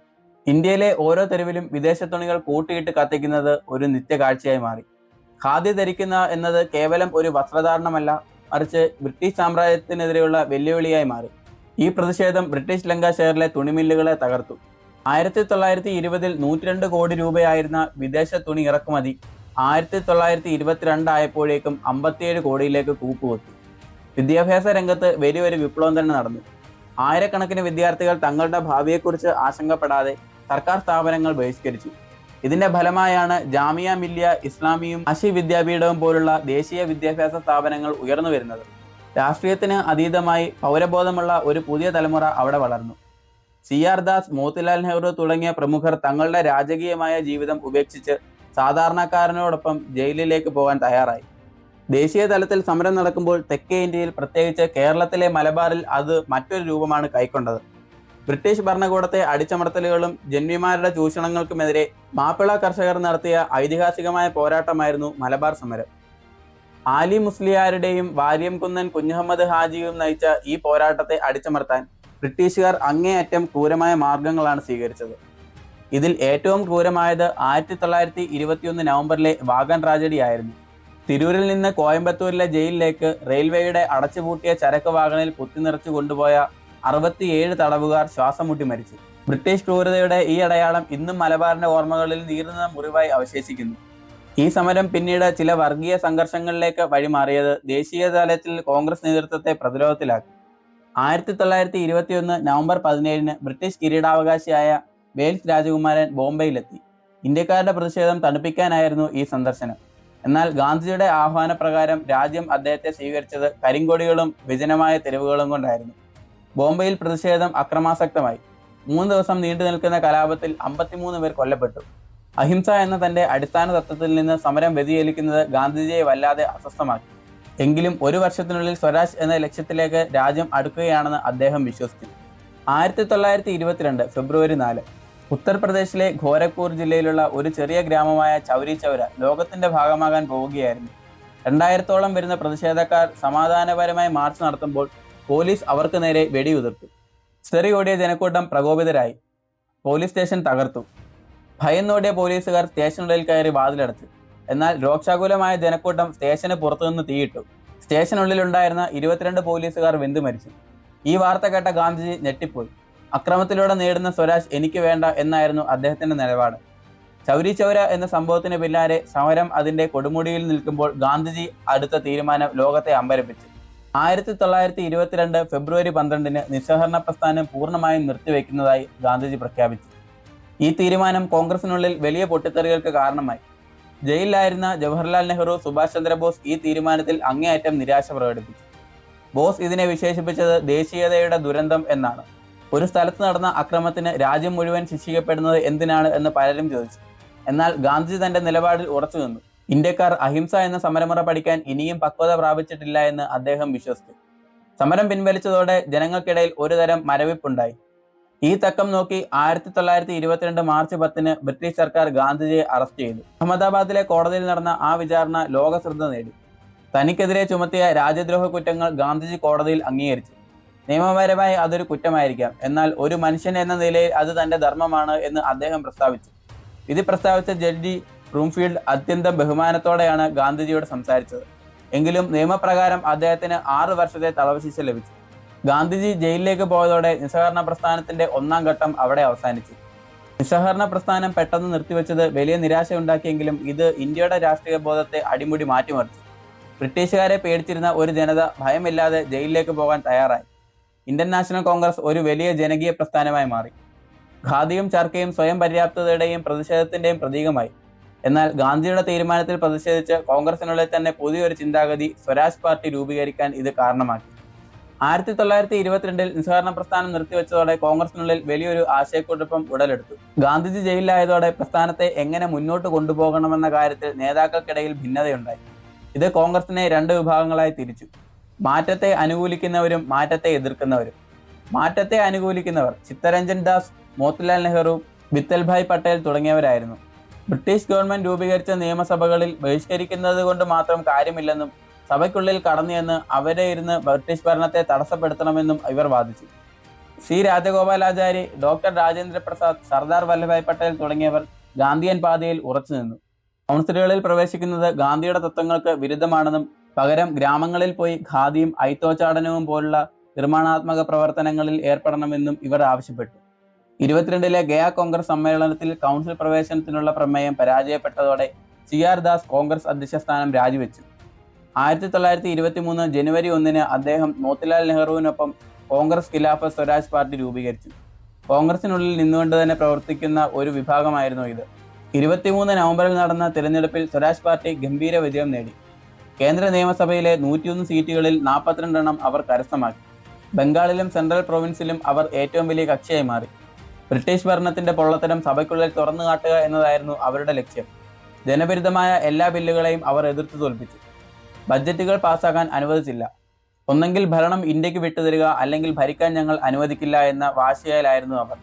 ഇന്ത്യയിലെ ഓരോ തെരുവിലും വിദേശ തുണികൾ കൂട്ടിയിട്ട് കത്തിക്കുന്നത് ഒരു നിത്യകാഴ്ചയായി മാറി. ഖാദി ധരിക്കുന്ന എന്നത് കേവലം ഒരു വസ്ത്രധാരണമല്ല മറിച്ച് ബ്രിട്ടീഷ് സാമ്രാജ്യത്തിനെതിരെയുള്ള വെല്ലുവിളിയായി മാറി. ഈ പ്രതിഷേധം ബ്രിട്ടീഷ് ലങ്കാഷെയറിലെ തുണിമില്ലുകളെ തകർത്തു. ആയിരത്തി തൊള്ളായിരത്തി ഇരുപതിൽ നൂറ്റിരണ്ട് കോടി രൂപയായിരുന്ന വിദേശ തുണി ഇറക്കുമതി ആയിരത്തി തൊള്ളായിരത്തി ഇരുപത്തിരണ്ട് ആയപ്പോഴേക്കും അമ്പത്തിയേഴ് കോടിയിലേക്ക് കൂപ്പുകൊത്തി വിദ്യാഭ്യാസ രംഗത്ത് വലിയൊരു വിപ്ലവം തന്നെ നടന്നു. ആയിരക്കണക്കിന് വിദ്യാർത്ഥികൾ തങ്ങളുടെ ഭാവിയെക്കുറിച്ച് ആശങ്കപ്പെടാതെ സർക്കാർ സ്ഥാപനങ്ങൾ ബഹിഷ്കരിച്ചു. ഇതിന്റെ ഫലമായാണ് ജാമിയ മില്ലിയ ഇസ്ലാമിയും അഷി വിദ്യാപീഠവും പോലുള്ള ദേശീയ വിദ്യാഭ്യാസ സ്ഥാപനങ്ങൾ ഉയർന്നു വരുന്നത്. രാഷ്ട്രീയത്തിന് അതീതമായി പൗരബോധമുള്ള ഒരു പുതിയ തലമുറ അവിടെ വളർന്നു. സി ആർ ദാസ് മോത്തിലാൽ നെഹ്റു തുടങ്ങിയ പ്രമുഖർ തങ്ങളുടെ രാജകീയമായ ജീവിതം ഉപേക്ഷിച്ച് സാധാരണക്കാരനോടൊപ്പം ജയിലിലേക്ക് പോകാൻ തയ്യാറായി. ദേശീയ തലത്തിൽ സമരം നടക്കുമ്പോൾ തെക്കേ ഇന്ത്യയിൽ പ്രത്യേകിച്ച് കേരളത്തിലെ മലബാറിൽ അത് മറ്റൊരു രൂപമാണ് കൈക്കൊണ്ടത്. ബ്രിട്ടീഷ് ഭരണകൂടത്തെ അടിച്ചമർത്തലുകളും ജന്മിമാരുടെ ചൂഷണങ്ങൾക്കുമെതിരെ മാപ്പിള കർഷകർ നടത്തിയ ഐതിഹാസികമായ പോരാട്ടമായിരുന്നു മലബാർ സമരം. ആലി മുസ്ലിയാരുടെയും വാര്യംകുന്നൻ കുഞ്ഞഹമ്മദ് ഹാജിയും നയിച്ച ഈ പോരാട്ടത്തെ അടിച്ചമർത്താൻ ബ്രിട്ടീഷുകാർ അങ്ങേയറ്റം ക്രൂരമായ മാർഗങ്ങളാണ് സ്വീകരിച്ചത്. ഇതിൽ ഏറ്റവും ക്രൂരമായത് ആയിരത്തി തൊള്ളായിരത്തി ഇരുപത്തിയൊന്ന് നവംബറിലെ വാഗൻ ട്രാജഡി ആയിരുന്നു തിരൂരിൽ നിന്ന് കോയമ്പത്തൂരിലെ ജയിലിലേക്ക് റെയിൽവേയുടെ അടച്ചുപൂട്ടിയ ചരക്ക് വാഗണിൽ കുത്തിനിറച്ചു കൊണ്ടുപോയ അറുപത്തിയേഴ് തടവുകാർ ശ്വാസം മുട്ടി മരിച്ചു. ബ്രിട്ടീഷ് ക്രൂരതയുടെ ഈ അടയാളം ഇന്നും മലബാറിന്റെ ഓർമ്മകളിൽ നീറുന്ന മുറിവായി അവശേഷിക്കുന്നു. ഈ സമരം പിന്നീട് ചില വർഗീയ സംഘർഷങ്ങളിലേക്ക് വഴിമാറിയത് ദേശീയ തലത്തിൽ കോൺഗ്രസ് നേതൃത്വത്തെ പ്രതിരോധത്തിലാക്കി. ആയിരത്തി തൊള്ളായിരത്തി ഇരുപത്തിയൊന്ന് നവംബർ പതിനേഴിന് ബ്രിട്ടീഷ് കിരീടാവകാശിയായ വെയിൽസ് രാജകുമാരൻ ബോംബെയിലെത്തി. ഇന്ത്യക്കാരുടെ പ്രതിഷേധം തണുപ്പിക്കാനായിരുന്നു ഈ സന്ദർശനം. എന്നാൽ ഗാന്ധിജിയുടെ ആഹ്വാനപ്രകാരം രാജ്യം അദ്ദേഹത്തെ സ്വീകരിച്ചത് കരിങ്കൊടികളും വിജനമായ തെരുവുകളും കൊണ്ടായിരുന്നു. ബോംബെയിൽ പ്രതിഷേധം അക്രമാസക്തമായി. മൂന്ന് ദിവസം നീണ്ടു നിൽക്കുന്ന കലാപത്തിൽ അമ്പത്തിമൂന്ന് പേർ കൊല്ലപ്പെട്ടു. അഹിംസ എന്ന തന്റെ അടിസ്ഥാന തത്വത്തിൽ നിന്ന് സമരം വ്യതിചലിക്കുന്നത് ഗാന്ധിജിയെ വല്ലാതെ അസ്വസ്ഥമാക്കി. എങ്കിലും ഒരു വർഷത്തിനുള്ളിൽ സ്വരാജ് എന്ന ലക്ഷ്യത്തിലേക്ക് രാജ്യം അടുക്കുകയാണെന്ന് അദ്ദേഹം വിശ്വസിച്ചു ആയിരത്തി തൊള്ളായിരത്തി ഇരുപത്തിരണ്ട് ഫെബ്രുവരി നാല് ഉത്തർപ്രദേശിലെ ഘോരക്പൂർ ജില്ലയിലുള്ള ഒരു ചെറിയ ഗ്രാമമായ ചൗരി ചൗര ലോകത്തിന്റെ ഭാഗമാകാൻ പോവുകയായിരുന്നു. രണ്ടായിരത്തോളം വരുന്ന പ്രതിഷേധക്കാർ സമാധാനപരമായി മാർച്ച് നടത്തുമ്പോൾ പോലീസ് അവർക്ക് നേരെ വെടിയുതിർത്തു. ചെറി ഓടിയ ജനക്കൂട്ടം പ്രകോപിതരായി. പോലീസ് സ്റ്റേഷൻ തകർത്തു. ഭയന്നോടിയ പോലീസുകാർ സ്റ്റേഷനുള്ളിൽ കയറി വാതിലടച്ചു. എന്നാൽ രോക്ഷാകുലമായ ജനക്കൂട്ടം സ്റ്റേഷന് പുറത്തുനിന്ന് തീയിട്ടു. സ്റ്റേഷനുള്ളിലുണ്ടായിരുന്ന ഇരുപത്തിരണ്ട് പോലീസുകാർ വെന്തു മരിച്ചു. ഈ വാർത്ത കേട്ട ഗാന്ധിജി ഞെട്ടിപ്പോയി. അക്രമത്തിലൂടെ നേടുന്ന സ്വരാജ് എനിക്ക് വേണ്ട എന്നായിരുന്നു അദ്ദേഹത്തിന്റെ നിലപാട്. ചൗരി ചൗര എന്ന സംഭവത്തിന് പിന്നാലെ സമരം അതിന്റെ കൊടുമുടിയിൽ നിൽക്കുമ്പോൾ ഗാന്ധിജി അടുത്ത തീരുമാനം ലോകത്തെ അമ്പരപ്പിച്ചു. ആയിരത്തി തൊള്ളായിരത്തി ഇരുപത്തിരണ്ട് ഫെബ്രുവരി പന്ത്രണ്ടിന് നിസ്സഹകരണ പ്രസ്ഥാനം പൂർണമായും നിർത്തിവെക്കുന്നതായി ഗാന്ധിജി പ്രഖ്യാപിച്ചു. ഈ തീരുമാനം കോൺഗ്രസിനുള്ളിൽ വലിയ പൊട്ടിത്തെറികൾക്ക് കാരണമായി. ജയിലിലായിരുന്ന ജവഹർലാൽ നെഹ്റു സുഭാഷ് ചന്ദ്രബോസ് ഈ തീരുമാനത്തിൽ അങ്ങേയറ്റം നിരാശ പ്രകടിപ്പിച്ചു. ബോസ് ഇതിനെ വിശേഷിപ്പിച്ചത് ദേശീയതയുടെ ദുരന്തം എന്നാണ്. ഒരു സ്ഥലത്ത് നടന്ന അക്രമത്തിന് രാജ്യം മുഴുവൻ ശിക്ഷിക്കപ്പെടുന്നത് എന്തിനാണ് എന്ന് പലരും ചോദിച്ചു. എന്നാൽ ഗാന്ധിജി തന്റെ നിലപാടിൽ ഉറച്ചു നിന്നു ഇന്ത്യക്കാർ അഹിംസ എന്ന സമരമുറ പഠിക്കാൻ ഇനിയും പക്വത പ്രാപിച്ചിട്ടില്ല എന്ന് അദ്ദേഹം വിശ്വസിച്ചു. സമരം പിൻവലിച്ചതോടെ ജനങ്ങൾക്കിടയിൽ ഒരുതരം മരവിപ്പുണ്ടായി. ഈ തക്കം നോക്കി ആയിരത്തി തൊള്ളായിരത്തി ഇരുപത്തിരണ്ട് മാർച്ച് പത്തിന് ബ്രിട്ടീഷ് സർക്കാർ ഗാന്ധിജിയെ അറസ്റ്റ് ചെയ്തു. അഹമ്മദാബാദിലെ കോടതിയിൽ നടന്ന ആ വിചാരണ ലോക ശ്രദ്ധ നേടി. തനിക്കെതിരെ ചുമത്തിയ രാജ്യദ്രോഹ കുറ്റങ്ങൾ ഗാന്ധിജി കോടതിയിൽ അംഗീകരിച്ചു. നിയമപരമായി അതൊരു കുറ്റമായിരിക്കാം. എന്നാൽ ഒരു മനുഷ്യൻ എന്ന നിലയിൽ അത് തന്റെ ധർമ്മമാണ് എന്ന് അദ്ദേഹം പ്രസ്താവിച്ചു. ഇത് പ്രസ്താവിച്ച ജഡ്ജി റൂംഫീൽഡ് അത്യന്തം ബഹുമാനത്തോടെയാണ് ഗാന്ധിജിയോട് സംസാരിച്ചത്. എങ്കിലും നിയമപ്രകാരം അദ്ദേഹത്തിന് ആറ് വർഷത്തെ തടവ് ശിക്ഷ ലഭിച്ചു. ഗാന്ധിജി ജയിലിലേക്ക് പോയതോടെ നിസ്സഹകരണ പ്രസ്ഥാനത്തിന്റെ ഒന്നാം ഘട്ടം അവിടെ അവസാനിച്ചു. നിസ്സഹകരണ പ്രസ്ഥാനം പെട്ടെന്ന് നിർത്തിവെച്ചത് വലിയ നിരാശ ഉണ്ടാക്കിയെങ്കിലും ഇത് ഇന്ത്യയുടെ രാഷ്ട്രീയ ബോധത്തെ അടിമുടി മാറ്റിമറിച്ചു. ബ്രിട്ടീഷുകാരെ പേടിച്ചിരുന്ന ഒരു ജനത ഭയമില്ലാതെ ജയിലിലേക്ക് പോകാൻ തയ്യാറായി. ഇന്ത്യൻ നാഷണൽ കോൺഗ്രസ് ഒരു വലിയ ജനകീയ പ്രസ്ഥാനമായി മാറി. ഖാദിയും ചർക്കയും സ്വയം പര്യാപ്തതയുടെയും പ്രതിഷേധത്തിന്റെയും പ്രതീകമായി. എന്നാൽ ഗാന്ധിയുടെ തീരുമാനത്തിൽ പ്രതിഷേധിച്ച് കോൺഗ്രസിനുള്ളിൽ തന്നെ പുതിയൊരു ചിന്താഗതി സ്വരാജ് പാർട്ടി രൂപീകരിക്കാൻ ഇത് കാരണമാക്കി. ആയിരത്തി തൊള്ളായിരത്തി ഇരുപത്തിരണ്ടിൽ നിസ്സഹകരണ പ്രസ്ഥാനം നിർത്തിവെച്ചതോടെ കോൺഗ്രസിനുള്ളിൽ വലിയൊരു ആശയക്കുഴപ്പം ഉടലെടുത്തു. ഗാന്ധിജി ജയിലിലായതോടെ പ്രസ്ഥാനത്തെ എങ്ങനെ മുന്നോട്ട് കൊണ്ടുപോകണമെന്ന കാര്യത്തിൽ നേതാക്കൾക്കിടയിൽ ഭിന്നതയുണ്ടായി. ഇത് കോൺഗ്രസിനെ രണ്ട് വിഭാഗങ്ങളായി തിരിച്ചു. മാറ്റത്തെ അനുകൂലിക്കുന്നവരും മാറ്റത്തെ എതിർക്കുന്നവരും. മാറ്റത്തെ അനുകൂലിക്കുന്നവർ ചിത്തരഞ്ജൻ ദാസ് മോത്തിലാൽ നെഹ്റു വിത്തൽഭായ് പട്ടേൽ തുടങ്ങിയവരായിരുന്നു. ബ്രിട്ടീഷ് ഗവൺമെന്റ് രൂപീകരിച്ച നിയമസഭകളിൽ ബഹിഷ്കരിക്കുന്നത് കൊണ്ട് മാത്രം കാര്യമില്ലെന്നും സഭയ്ക്കുള്ളിൽ കടന്നുചെന്ന് അവരെ ഇരുന്ന് ബ്രിട്ടീഷ് ഭരണത്തെ തടസ്സപ്പെടുത്തണമെന്നും ഇവർ വാദിച്ചു. സി. രാജഗോപാലാചാരി ഡോക്ടർ രാജേന്ദ്ര പ്രസാദ് സർദാർ വല്ലഭായ് പട്ടേൽ തുടങ്ങിയവർ ഗാന്ധിയൻ പാതയിൽ ഉറച്ചു നിന്നു. കൗൺസിലുകളിൽ പ്രവേശിക്കുന്നത് ഗാന്ധിയുടെ തത്വങ്ങൾക്ക് വിരുദ്ധമാണെന്നും പകരം ഗ്രാമങ്ങളിൽ പോയി ഖാദിയും ഐത്തോച്ചാടനവും പോലുള്ള നിർമ്മാണാത്മക പ്രവർത്തനങ്ങളിൽ ഏർപ്പെടണമെന്നും ഇവർ ആവശ്യപ്പെട്ടു. ഇരുപത്തിരണ്ടിലെ ഗയ കോൺഗ്രസ് സമ്മേളനത്തിൽ കൗൺസിൽ പ്രവേശനത്തിനുള്ള പ്രമേയം പരാജയപ്പെട്ടതോടെ സി ആർ ദാസ് കോൺഗ്രസ് അധ്യക്ഷ സ്ഥാനം രാജിവെച്ചു. ആയിരത്തി തൊള്ളായിരത്തി ഇരുപത്തി മൂന്ന് ജനുവരി ഒന്നിന് അദ്ദേഹം മോത്തിലാൽ നെഹ്റുവിനൊപ്പം കോൺഗ്രസ് ഖിലാഫ സ്വരാജ് പാർട്ടി രൂപീകരിച്ചു. കോൺഗ്രസിനുള്ളിൽ നിന്നുകൊണ്ട് തന്നെ പ്രവർത്തിക്കുന്ന ഒരു വിഭാഗമായിരുന്നു ഇത്. ഇരുപത്തിമൂന്ന് നവംബറിൽ നടന്ന തിരഞ്ഞെടുപ്പിൽ സ്വരാജ് പാർട്ടി ഗംഭീര വിജയം നേടി. കേന്ദ്ര നിയമസഭയിലെ നൂറ്റിയൊന്ന് സീറ്റുകളിൽ നാൽപ്പത്തിരണ്ടെണ്ണം അവർ കരസ്ഥമാക്കി. ബംഗാളിലും സെൻട്രൽ പ്രൊവിൻസിലും അവർ ഏറ്റവും വലിയ കക്ഷിയായി മാറി. ബ്രിട്ടീഷ് ഭരണത്തിന്റെ പൊള്ളത്തരം സഭയ്ക്കുള്ളിൽ തുറന്നു കാട്ടുക എന്നതായിരുന്നു അവരുടെ ലക്ഷ്യം. ജനവിരുദ്ധമായ എല്ലാ ബില്ലുകളെയും അവർ എതിർത്ത് തോൽപ്പിച്ചു. ബഡ്ജറ്റുകൾ പാസ്സാക്കാൻ അനുവദിച്ചില്ല. ഒന്നെങ്കിൽ ഭരണം ഇന്ത്യയ്ക്ക് വിട്ടുതരിക അല്ലെങ്കിൽ ഭരിക്കാൻ ഞങ്ങൾ അനുവദിക്കില്ല എന്ന വാശിയായിലായിരുന്നു അവർ.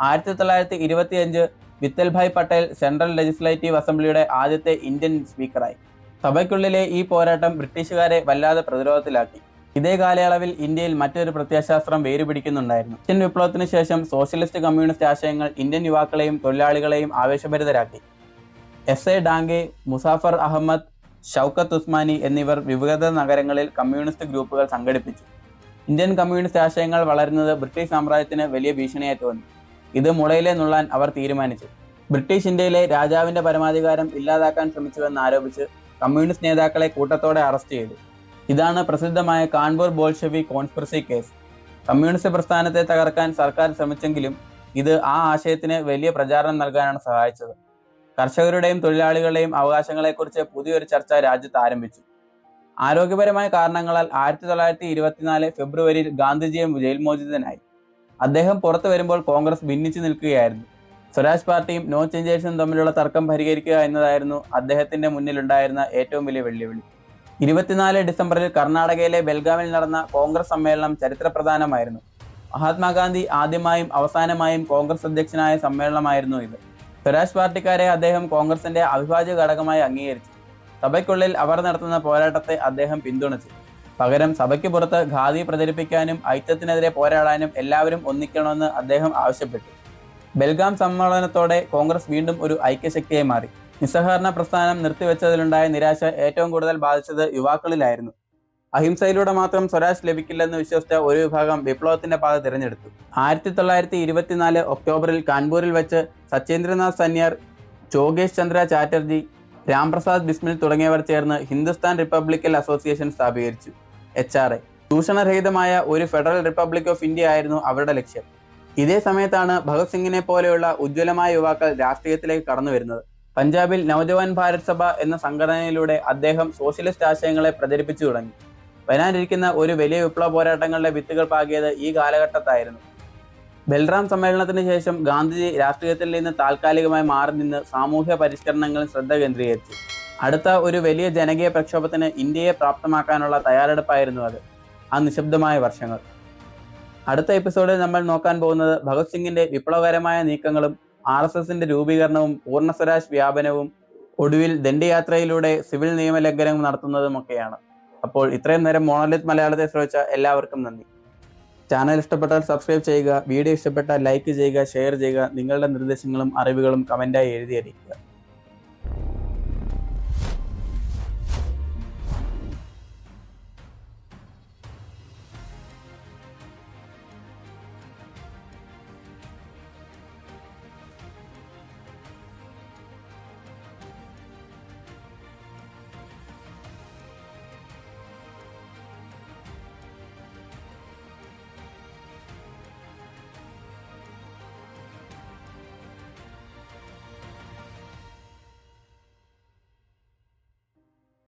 ആയിരത്തി തൊള്ളായിരത്തി ഇരുപത്തിയഞ്ച് വിത്തൽഭായ് പട്ടേൽ സെൻട്രൽ ലെജിസ്ലേറ്റീവ് അസംബ്ലിയുടെ ആദ്യത്തെ ഇന്ത്യൻ സ്പീക്കറായി. സഭയ്ക്കുള്ളിലെ ഈ പോരാട്ടം ബ്രിട്ടീഷുകാരെ വല്ലാതെ പ്രതിരോധത്തിലാക്കി. ഇതേ കാലയളവിൽ ഇന്ത്യയിൽ മറ്റൊരു പ്രത്യയശാസ്ത്രം വേരുപിടിക്കുന്നുണ്ടായിരുന്നു. ഇന്ത്യൻ വിപ്ലവത്തിന് ശേഷം സോഷ്യലിസ്റ്റ് കമ്മ്യൂണിസ്റ്റ് ആശയങ്ങൾ ഇന്ത്യൻ യുവാക്കളെയും തൊഴിലാളികളെയും ആവേശഭരിതരാക്കി. എസ് എ ഡാങ്കെ മുസാഫർ അഹമ്മദ് ഷൗക്കത്ത് ഉസ്മാനി എന്നിവർ വിവിധ നഗരങ്ങളിൽ കമ്മ്യൂണിസ്റ്റ് ഗ്രൂപ്പുകൾ സംഘടിപ്പിച്ചു. ഇന്ത്യൻ കമ്മ്യൂണിസ്റ്റ് ആശയങ്ങൾ വളരുന്നത് ബ്രിട്ടീഷ് സാമ്രാജ്യത്തിന് വലിയ ഭീഷണിയായി തോന്നി. ഇത് മുളയിലെ നുള്ളാൻ അവർ തീരുമാനിച്ചു. ബ്രിട്ടീഷ് ഇന്ത്യയിലെ രാജാവിന്റെ പരമാധികാരം ഇല്ലാതാക്കാൻ ശ്രമിച്ചുവെന്ന് ആരോപിച്ച് കമ്മ്യൂണിസ്റ്റ് നേതാക്കളെ കൂട്ടത്തോടെ അറസ്റ്റ് ചെയ്തു. ഇതാണ് പ്രസിദ്ധമായ Kanpur Bolshevik conspiracy case. Communist പ്രസ്ഥാനത്തെ തകർക്കാൻ സർക്കാർ ശ്രമിച്ചെങ്കിലും ഇത് ആ ആശയത്തിന് വലിയ പ്രചാരണം നൽകാനാണ് സഹായിച്ചത്. കർഷകരുടെയും തൊഴിലാളികളുടെയും അവകാശങ്ങളെക്കുറിച്ച് പുതിയൊരു ചർച്ച രാജ്യത്ത് ആരംഭിച്ചു. ആരോഗ്യപരമായ കാരണങ്ങളാൽ ആയിരത്തി തൊള്ളായിരത്തി ഇരുപത്തിനാല് ഫെബ്രുവരിയിൽ ഗാന്ധിജിയും ജയിൽ മോചിതനായി. അദ്ദേഹം പുറത്തു വരുമ്പോൾ കോൺഗ്രസ് ഭിന്നിച്ചു നിൽക്കുകയായിരുന്നു. സ്വരാജ് പാർട്ടിയും നോ ചേഞ്ചേഴ്സും തമ്മിലുള്ള തർക്കം പരിഹരിക്കുക എന്നതായിരുന്നു അദ്ദേഹത്തിന്റെ മുന്നിലുണ്ടായിരുന്ന ഏറ്റവും വലിയ വെല്ലുവിളി. ഇരുപത്തിനാല് ഡിസംബറിൽ കർണാടകയിലെ ബെൽഗാമിൽ നടന്ന കോൺഗ്രസ് സമ്മേളനം ചരിത്രപ്രധാനമായിരുന്നു. മഹാത്മാഗാന്ധി ആദ്യമായും അവസാനമായും കോൺഗ്രസ് അധ്യക്ഷനായ സമ്മേളനമായിരുന്നു ഇത്. സ്വരാജ് പാർട്ടിക്കാരെ അദ്ദേഹം കോൺഗ്രസിന്റെ അവിഭാജ്യ ഘടകമായി അംഗീകരിച്ചു. സഭയ്ക്കുള്ളിൽ അവർ നടത്തുന്ന പോരാട്ടത്തെ അദ്ദേഹം പിന്തുണച്ചു. പകരം സഭയ്ക്ക് പുറത്ത് ഖാദി പ്രചരിപ്പിക്കാനും ഐക്യത്തിനെതിരെ പോരാടാനും എല്ലാവരും ഒന്നിക്കണമെന്ന് അദ്ദേഹം ആവശ്യപ്പെട്ടു. ബെൽഗാം സമ്മേളനത്തോടെ കോൺഗ്രസ് വീണ്ടും ഒരു ഐക്യശക്തിയായി മാറി. നിസ്സഹകരണ പ്രസ്ഥാനം നിർത്തിവെച്ചതിലുണ്ടായ നിരാശ ഏറ്റവും കൂടുതൽ ബാധിച്ചത് യുവാക്കളിലായിരുന്നു. അഹിംസയിലൂടെ മാത്രം സ്വരാജ് ലഭിക്കില്ലെന്ന് വിശ്വസിച്ച ഒരു വിഭാഗം വിപ്ലവത്തിന്റെ പാത തിരഞ്ഞെടുത്തു. ആയിരത്തി തൊള്ളായിരത്തി ഇരുപത്തിനാല് ഒക്ടോബറിൽ കാൺപൂരിൽ വെച്ച് സത്യേന്ദ്രനാഥ് സന്യാർ ചോഗേഷ് ചന്ദ്ര ചാറ്റർജി രാംപ്രസാദ് ബിസ്മിൽ തുടങ്ങിയവർ ചേർന്ന് Hindustan റിപ്പബ്ലിക്കൽ association സ്ഥാപീകരിച്ചു. H R A. ചൂഷണരഹിതമായ ഒരു ഫെഡറൽ റിപ്പബ്ലിക് ഓഫ് ഇന്ത്യ ആയിരുന്നു അവരുടെ ലക്ഷ്യം. ഇതേ സമയത്താണ് ഭഗത് സിംഗിനെ പോലെയുള്ള ഉജ്ജ്വലമായ യുവാക്കൾ രാഷ്ട്രീയത്തിലേക്ക് കടന്നു വരുന്നത് പഞ്ചാബിൽ നവജവാൻ ഭാരത് സഭ എന്ന സംഘടനയിലൂടെ അദ്ദേഹം സോഷ്യലിസ്റ്റ് ആശയങ്ങളെ പ്രചരിപ്പിച്ചു തുടങ്ങി. വരാനിരിക്കുന്ന ഒരു വലിയ വിപ്ലവ പോരാട്ടങ്ങളുടെ വിത്തുകൾ പാകിയത് ഈ കാലഘട്ടത്തായിരുന്നു. ബൽറാം സമ്മേളനത്തിന് ശേഷം ഗാന്ധിജി രാഷ്ട്രീയത്തിൽ നിന്ന് താൽക്കാലികമായി മാറി നിന്ന് സാമൂഹ്യ പരിഷ്കരണങ്ങളിൽ ശ്രദ്ധ കേന്ദ്രീകരിച്ചു. അടുത്ത ഒരു വലിയ ജനകീയ പ്രക്ഷോഭത്തിന് ഇന്ത്യയെ പ്രാപ്തമാക്കാനുള്ള തയ്യാറെടുപ്പായിരുന്നു അത്. ആ നിശബ്ദമായ വർഷങ്ങൾ. അടുത്ത എപ്പിസോഡിൽ നമ്മൾ നോക്കാൻ പോകുന്നത് ഭഗത് സിംഗിന്റെ വിപ്ലവകരമായ നീക്കങ്ങളും ആർ എസ് എസിന്റെ രൂപീകരണവും പൂർണ സ്വരാജ് വ്യാപനവും ഒടുവിൽ ദണ്ഡയാത്രയിലൂടെ സിവിൽ നിയമലംഘനം നടത്തുന്നതുമൊക്കെയാണ് അപ്പോൾ ഇത്രയും നേരം മോണലിത് മലയാളത്തെ ശ്രമിച്ച എല്ലാവർക്കും നന്ദി. ചാനൽ ഇഷ്ടപ്പെട്ടാൽ സബ്സ്ക്രൈബ് ചെയ്യുക വീഡിയോ ഇഷ്ടപ്പെട്ടാൽ ലൈക്ക് ചെയ്യുക ഷെയർ ചെയ്യുക നിങ്ങളുടെ നിർദ്ദേശങ്ങളും അറിവുകളും കമന്റായി എഴുതി അറിയിക്കുക.